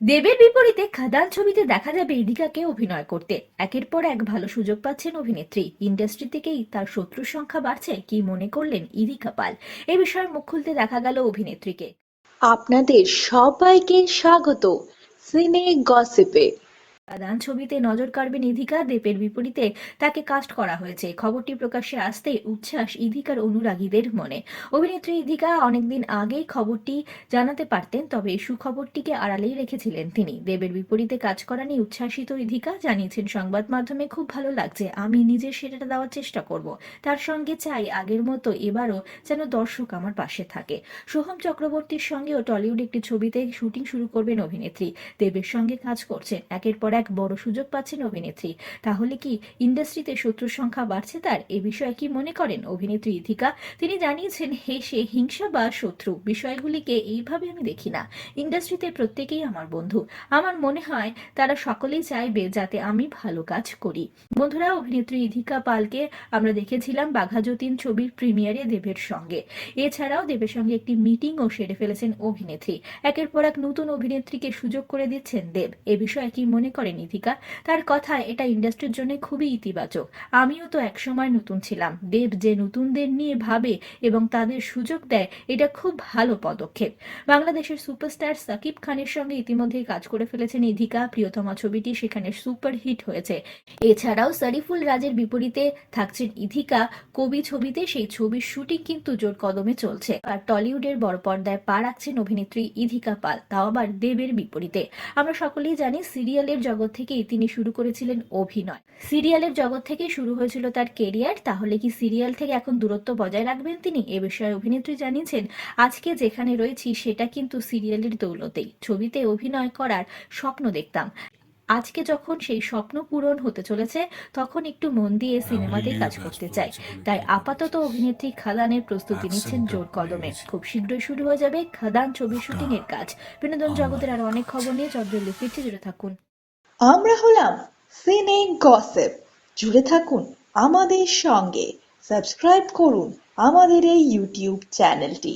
দেবের বিপরীতে খাদান ছবিতে দেখা যাবে ইদিকাকে অভিনয় করতে। একের পর এক ভালো সুযোগ পাচ্ছেন অভিনেত্রী। ইন্ডাস্ট্রি থেকেই তার শত্রুর সংখ্যা বাড়ছে। কি মনে করলেন ইদিকা পাল এ বিষয়ে মুখ খুলতে দেখা গেল অভিনেত্রীকে। আপনাদের সবাইকে স্বাগত। সিনে গসিপে। খাদান ছবিতে নজর কাড়বেন ইধিকা দেবের বিপরীতে তাকে কাস্ট করা হয়েছে। খবরটি প্রকাশ্যে আসতেই উচ্ছ্বাস ইধিকার অনুরাগীদের মনে। অভিনেত্রী ইধিকা অনেকদিন আগেই খবরটি জানাতে পারতেন, তবে সুখবরটিকে আড়ালেই রেখেছিলেন তিনি। দেবের বিপরীতে কাজ করা নিয়ে উচ্ছ্বাসিত ইধিকা জানিয়েছেন, সংবাদ মাধ্যমে খুব ভালো লাগছে, আমি নিজের সেটা দেওয়ার চেষ্টা করব। তার সঙ্গে চাই আগের মতো এবারও যেন দর্শক আমার পাশে থাকে। সোহম চক্রবর্তীর সঙ্গেও টলিউড একটি ছবিতে শুটিং শুরু করবেন অভিনেত্রী। দেবের সঙ্গে কাজ করছেন। একের পর এক বড় সুযোগ পাচ্ছেন অভিনেত্রী। তাহলে কি ইন্ডাস্ট্রিতে শত্রুর সংখ্যা বাড়ছে তার? এ বিষয়ে কি মনে করেন অভিনেত্রী ইথিকা? তিনি জানিয়েছেন হেসে হিংসা বা শত্রু, বিষয়গুলিকে এইভাবে আমি দেখি না। ইন্ডাস্ট্রিতে প্রত্যেকেই আমার বন্ধু। আমার মনে হয় তারা সকলেই চাইবে যাতে আমি ভালো কাজ করি। বন্ধুরা, অভিনেত্রী ইধিকা পালকে আমরা দেখেছিলাম বাঘা যতীন ছবির প্রিমিয়ারে দেবের সঙ্গে। এছাড়াও দেবের সঙ্গে একটি মিটিংও সেরে ফেলেছেন অভিনেত্রী। একের পর এক নতুন অভিনেত্রীকে সুযোগ করে দিচ্ছেন দেব। এ বিষয়ে কি মনে করেন ইথিকা তার কথায় এটা ইন্ডাস্ট্রির জন্য খুবই ইতিবাচক। আমিও তো একসময় নতুন ছিলাম। দেব যে নতুনদের নিয়ে ভাবে এবং তাদের সুযোগ দেয়, এটা খুব ভালো পদক্ষেপ। বাংলাদেশের সুপারস্টার সাকিব খানের সঙ্গে ইতিমধ্যেই কাজ করে ফেলেছেন ইধিকা প্রিয়তমা ছবিটি সেখানে সুপার হিট হয়েছে। এছাড়াও সারিফুল রাজের বিপরীতে থাকছেন ইধিকা। কবি ছবিতে সেই ছবির শুটিং কিন্তু জোর কদমে চলছে। আর টলিউডের বড় পর্দায় পা রাখছেন অভিনেত্রী ইধিকা পাল, তাও আবার দেবের বিপরীতে। আমরা সকলেই জানি সিরিয়ালের জগৎ থেকেই তিনি শুরু করেছিলেন অভিনয়। সিরিয়ালের জগৎ থেকে শুরু হয়েছিল তার কেরিয়ার। তাহলে কি সিরিয়াল থেকে এখন দূরত্ব বজায় রাখবেন তিনি? এ বিষয়ে অভিনেত্রী জানিয়েছেন আজকে যেখানে রয়েছি সেটা কিন্তু সিরিয়ালের দৌলতেই। ছবিতে অভিনয় করার স্বপ্ন দেখতাম। আজকে যখন সেই স্বপ্ন পূরণ হতে চলেছে তখন একটু মন দিয়ে সিনেমাতে কাজ করতে চাই। তাই আপাতত অভিনেত্রী খাদানের প্রস্তুতি নিচ্ছেন জোর কদমে। খুব শীঘ্রই শুরু হয়ে যাবে খাদান ছবির শুটিং এর কাজ। বিনোদন জগতের আর অনেক খবর নিয়ে চন্দ্রলি ফিরতে জুড়ে থাকুন। আমরা হলাম সিনে গসেপ জুড়ে থাকুন আমাদের সঙ্গে। সাবস্ক্রাইব করুন আমাদের এই ইউটিউব চ্যানেলটি